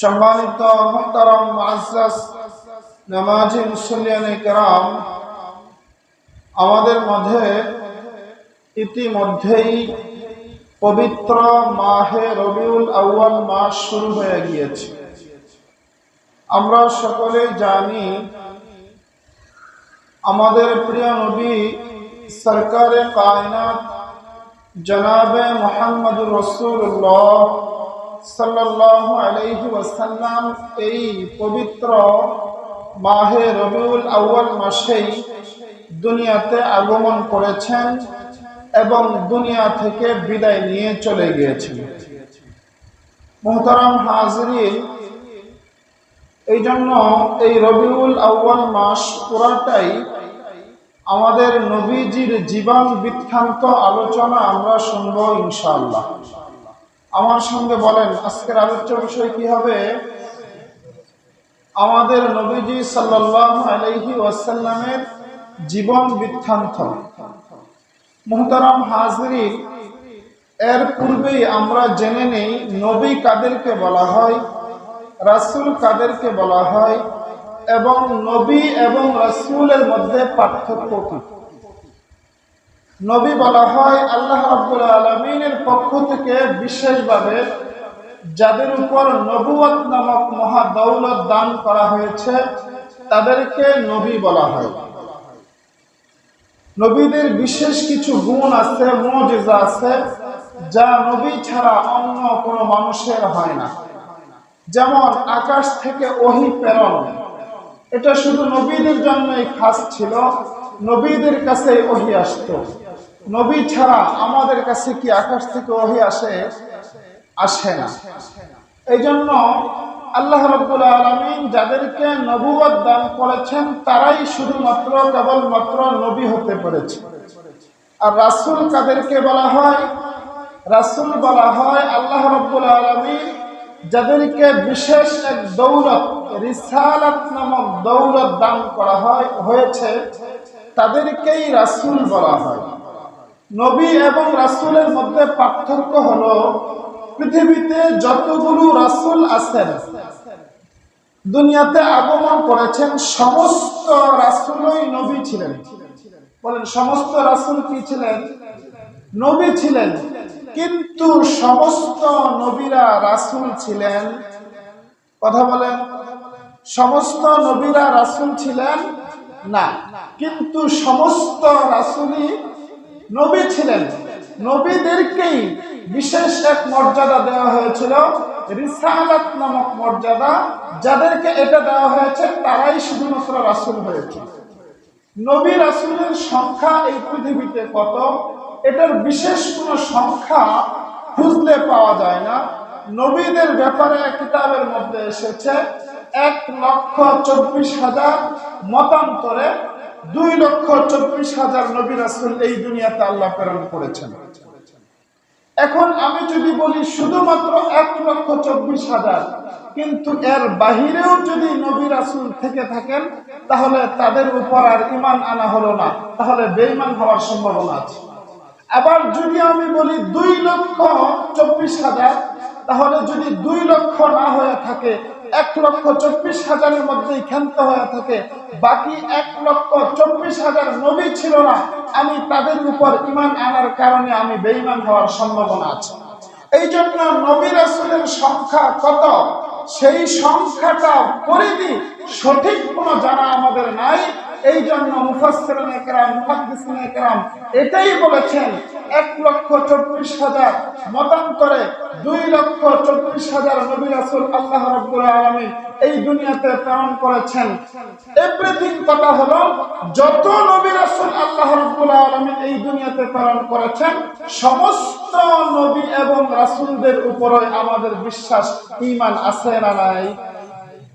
সম্মানিত নামাজি মুসলিয়ান কেরাম, আমাদের মধ্যে ইতিমধ্যেই পবিত্র মাহে রবিউল আউয়াল মাস শুরু হয়ে গিয়েছে। আমরা সকলে জানি, আমাদের প্রিয় নবী সরকারে কায়নাত জনাবে মোহাম্মদুর রসুল্লাহ সাল্লাহ আলাইহি ওয়াসাল্লাম এই পবিত্র মাহে রবিউল আউয়াল মাসেই দুনিয়াতে আগমন করেছেন এবং দুনিয়া থেকে বিদায় নিয়ে চলে গিয়েছেন। মোহতারাম হাজরিন, এই জন্য এই রবিউল আউয়াল মাস পুরাটাই আমাদের নবীজির জীবন বৃত্তান্ত আলোচনা আমরা শুনব ইনশাআল্লাহ। আমার সঙ্গে বলেন, আজকের আলোচ্য বিষয় কি হবে? আমাদের নবীজি সাল্লাহ ওয়াসাল্লামের জীবন বৃত্তান্ত। মোহতারাম হাজরি, এর পূর্বেই আমরা জেনে নেই নবী কাদেরকে বলা হয়, রাসুল কাদেরকে বলা হয়, এবং নবী এবং রাসুলের মধ্যে পার্থক্য কি? নবী বলা হয় আল্লাহ রাব্বুল আলমিনের পক্ষ থেকে বিশেষভাবে যাদের উপর নবুয়ত নামক মহা দৌলত দান করা হয়েছে, তাদেরকে নবী বলা হয়। নবীদের বিশেষ কিছু গুণ আছে, মজিজা আছে, যা নবী ছাড়া অন্য কোনো মানুষের হয় না। যেমন আকাশ থেকে ওহি প্রেরণ। এটা শুধু নবীদের জন্যই খাস ছিল, নবীদের কাছে ওহি আসত। নবী ছাড়া আমাদের কাছে কি আকাশ থেকে ওহি আসে? আসে না। এই জন্য আল্লাহ রব্বুল আলমিন যাদেরকে নবুবত দান করেছেন, তারাই শুধুমাত্র কেবলমাত্র নবী হতে পেরেছে। আর রাসুল কাদেরকে বলা হয়? রাসুল বলা হয় আল্লাহ রব্বুল আলমিন যাদেরকে বিশেষ এক দৌলত, রিসালাত নামক দৌলত দান করা হয়, হয়েছে, তাদেরকেই রাসুল বলা হয়। নবী এবং রাসুলের মধ্যে পার্থক্য হলো পৃথিবীতে যতগুলো রাসুল আছেন, দুনিয়াতে আগমন করেছেন, সমস্ত রাসুলই নবী ছিলেন। বলেন, সমস্ত রাসুল কি ছিলেন? নবী ছিলেন, কিন্তু সমস্ত নবীরা রাসুল ছিলেন। কথা বলেন, সমস্ত নবীরা রাসুল ছিলেন? না, কিন্তু সমস্ত রাসুলই নবী ছিলেন। নবীদেরকেই বিশেষ এক মর্যাদা দেওয়া হয়েছিল, রিসালাত নামক মর্যাদা। যাদেরকে এটা দেওয়া হয়েছে, তারাই শুধুমাত্র রাসুল হয়েছে। নবী রাসুলের সংখ্যা এই পৃথিবীতে কত? এটার বিশেষ কোন সংখ্যা খুঁজলে পাওয়া যায় না। নবীদের ব্যাপারে কিতাবের মধ্যে এসেছে, এক লক্ষ চব্বিশ হাজার মতান্তরে দুই লক্ষ চব্বিশ হাজার নবী রাসুল এই দুনিয়াতে আল্লাহ প্রেরণ করেছেন। এখন আমি যদি বলি শুধুমাত্র এক লক্ষ চব্বিশ হাজার, কিন্তু এর বাহিরেও যদি নবী রাসুল থেকে থাকেন, তাহলে তাদের উপর আর ইমান আনা হলো না, তাহলে বেইমান হওয়ার সম্ভাবনা আছে। আবার যদি আমি বলি দুই লক্ষ চব্বিশ হাজার, তাহলে যদি দুই লক্ষ না হয়ে থাকে এক লক্ষ চব্বিশ হাজারের মধ্যেই ক্ষান্ত হয়ে থাকে। বাকি এক লক্ষ চব্বিশ হাজার নবী ছিল না। আমি তাদের উপর ইমান আনার কারণে আমি বেইমান হওয়ার সম্ভাবনা আছে। এই জন্য নবীর রাসুলের সংখ্যা কত? সেই সংখ্যাটা পরিধি সঠিক কোনো জানা আমাদের নাই। এই জন্য এটাই বলেছেন, এক লক্ষ চব্বিশ হাজার, মতান্তরে দুই লক্ষ চব্বিশ হাজার নবী রাসূল আল্লাহ রাব্বুল আলামিন এই দুনিয়াতে প্রেরণ করেছেন। এভরিথিং কথা হলো, যত নবী রাসূল আল্লাহ রাব্বুল আলামিন এই দুনিয়াতে প্রেরণ করেছেন, সমস্ত নবী এবং রাসূলদের উপরে আমাদের বিশ্বাস, ঈমান আছে না নাই?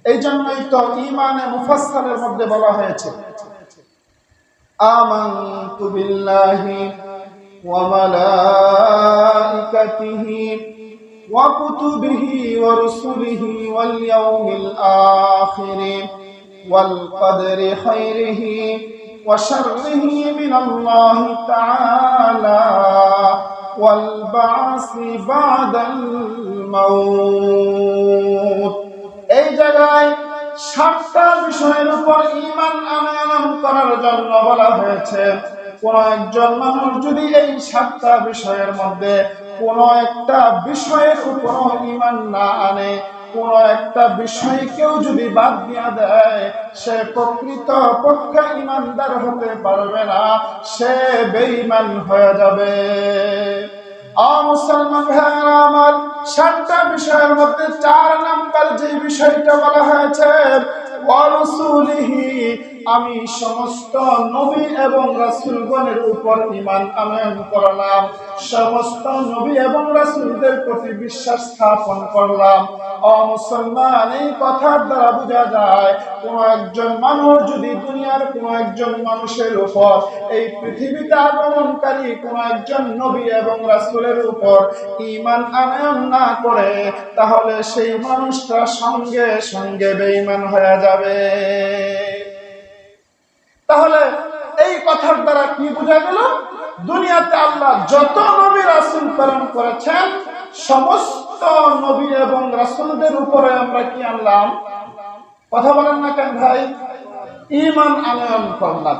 এই জন্যই তো ইমানে মুফাসসালের মধ্যে বলা হয়েছে, আমানতু বিল্লাহি ওয়া মালাইকাতিহি ওয়া কুতুবিহি ওয়া রুসুলিহি ওয়াল ইয়াউমিল আখির ওয়াল কদরি খাইরিহি ওয়া শাররিহি মিনাল্লাহি তাআলা ওয়াল বা'সি বা'দাল মাউত। বিষয়ের উপর ইমান আনয়ন করার জন্য বলা হয়েছে, কোন একজন মানুষ যদি এই সাতটা বিষয়ের মধ্যে কোন একটা বিষয়ের উপর ইমান না আনে, কোন একটা বিষয় কেউ যদি বাদ দিয়া দেয়, সে প্রকৃত পক্ষে ইমানদার হতে পারবে না, সে বেঈমান হয়ে যাবে। আ মুসলমান ভাইয়েরা আমার সাতটা বিষয়ের মধ্যে চার নাম্বার যে বিষয়টা বলা হয়েছে আমি সমস্ত নবী এবং রাসূলগণের উপর ঈমান আনয়ন করলাম। সমস্ত নবী এবং রাসূলদের প্রতি বিশ্বাস স্থাপন করলাম। ও মুসলমান, এই কথার দ্বারা বোঝা যায়, কোন একজন মানুষ যদি দুনিয়ার কোন একজন মানুষের উপর, এই পৃথিবীতে আগমনকারী কোন একজন নবী এবং রাসূলের উপর ইমান আনয়ন না করে, তাহলে সেই মানুষটা সঙ্গে সঙ্গে বেঈমান হয়ে যাবে। তাহলে এই কথার দ্বারা কি বোঝা গেল? দুনিয়াতে আল্লাহ যত নবী রাসুল প্রেরণ করেছেন, সমস্ত নবী এবং রাসুলদের উপরে আমরা কি আনলাম? কথা বলেন না কেন ভাই? ইমান আনয়ন করলাম।